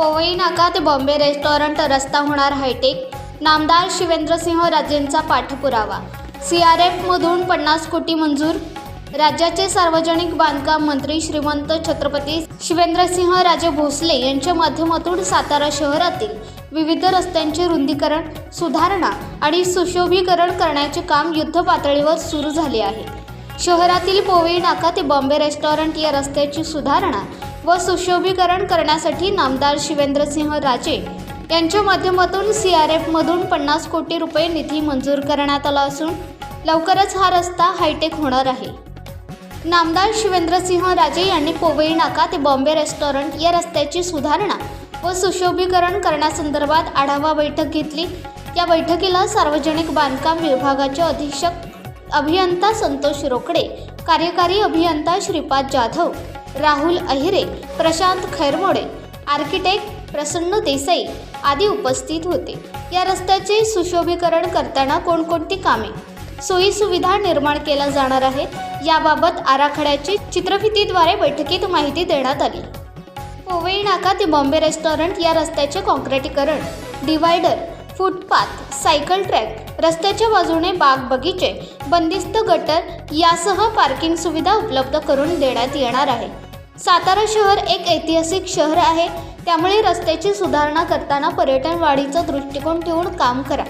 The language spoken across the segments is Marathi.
पोवई नाका ते बॉम्बे रेस्टॉरंट रस्ता होणार हायटेक. नामदार शिवेंद्रसिंह राजेंचा पाठपुरावा. सी आर एफमधून पन्नास कोटी मंजूर. राज्याचे सार्वजनिक बांधकाम मंत्री श्रीमंत छत्रपती शिवेंद्रसिंह राजे भोसले यांच्या माध्यमातून सातारा शहरातील विविध रस्त्यांचे रुंदीकरण सुधारणा आणि सुशोभीकरण करण्याचे काम युद्ध पातळीवर सुरू झाले आहे. शहरातील पोवई नाका ते बॉम्बे रेस्टॉरंट या रस्त्याची सुधारणा व सुशोभीकरण करण्यासाठी नामदार शिवेंद्रसिंह राजे यांच्या माध्यमातून सी आर एफमधून पन्नास कोटी रुपये निधी मंजूर करण्यात आला असून लवकरच हा रस्ता हायटेक होणार आहे. नामदार शिवेंद्रसिंह राजे यांनी पोवई नाका ते बॉम्बे रेस्टॉरंट या रस्त्याची सुधारणा व सुशोभीकरण करण्यासंदर्भात आढावा बैठक घेतली. या बैठकीला सार्वजनिक बांधकाम विभागाचे अधीक्षक अभियंता संतोष रोकडे कार्यकारी अभियंता श्रीपाद जाधव राहुल अहिरे प्रशांत खैरमोडे आर्किटेक्ट प्रसन्न देसाई आदी उपस्थित होते. या रस्त्याचे सुशोभीकरण करताना कोणकोणती कामे? सोयीसुविधा निर्माण केल्या जाणार आहेत. याबाबत आराखड्याची चित्रफितीद्वारे बैठकीत माहिती देण्यात आली. पोवई नाका ते बॉम्बे रेस्टॉरंट या रस्त्याचे कॉन्क्रिटीकरण. डिवायडर फुटपाथ सायकल ट्रॅक रस्त्याच्या बाजूने बाग बगीचे बंदिस्त गटर यासह पार्किंग सुविधा उपलब्ध करून देण्यात येणार आहे. सातारा शहर एक ऐतिहासिक शहर आहे. त्यामुळे रस्त्याची सुधारणा करताना पर्यटन वाढीचा दृष्टिकोन ठेवून काम करा.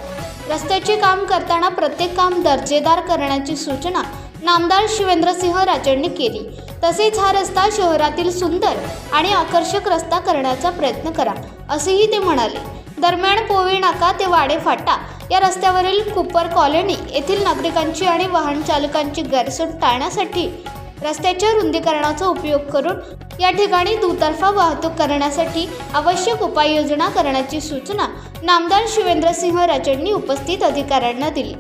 रस्त्याचे काम करताना प्रत्येक काम दर्जेदार करण्याची सूचना नामदार शिवेंद्रसिंह राजेंनी केली. तसेच हा रस्ता शहरातील सुंदर आणि आकर्षक रस्ता करण्याचा प्रयत्न करा असेही ते म्हणाले. दरम्यान पोवी नाका ते वाडे फाटा. या रस्त्यावरील कुपर कॉलनी येथील नागरिकांची आणि वाहन चालकांची गैरसोय टाळण्यासाठी रस्त्याच्या रुंदीकरणाचा उपयोग करून या ठिकाणी दुतर्फा वाहतूक करण्यासाठी आवश्यक उपाययोजना करण्याची सूचना नामदार शिवेंद्रसिंह राजेंनी उपस्थित अधिकाऱ्यांना दिली.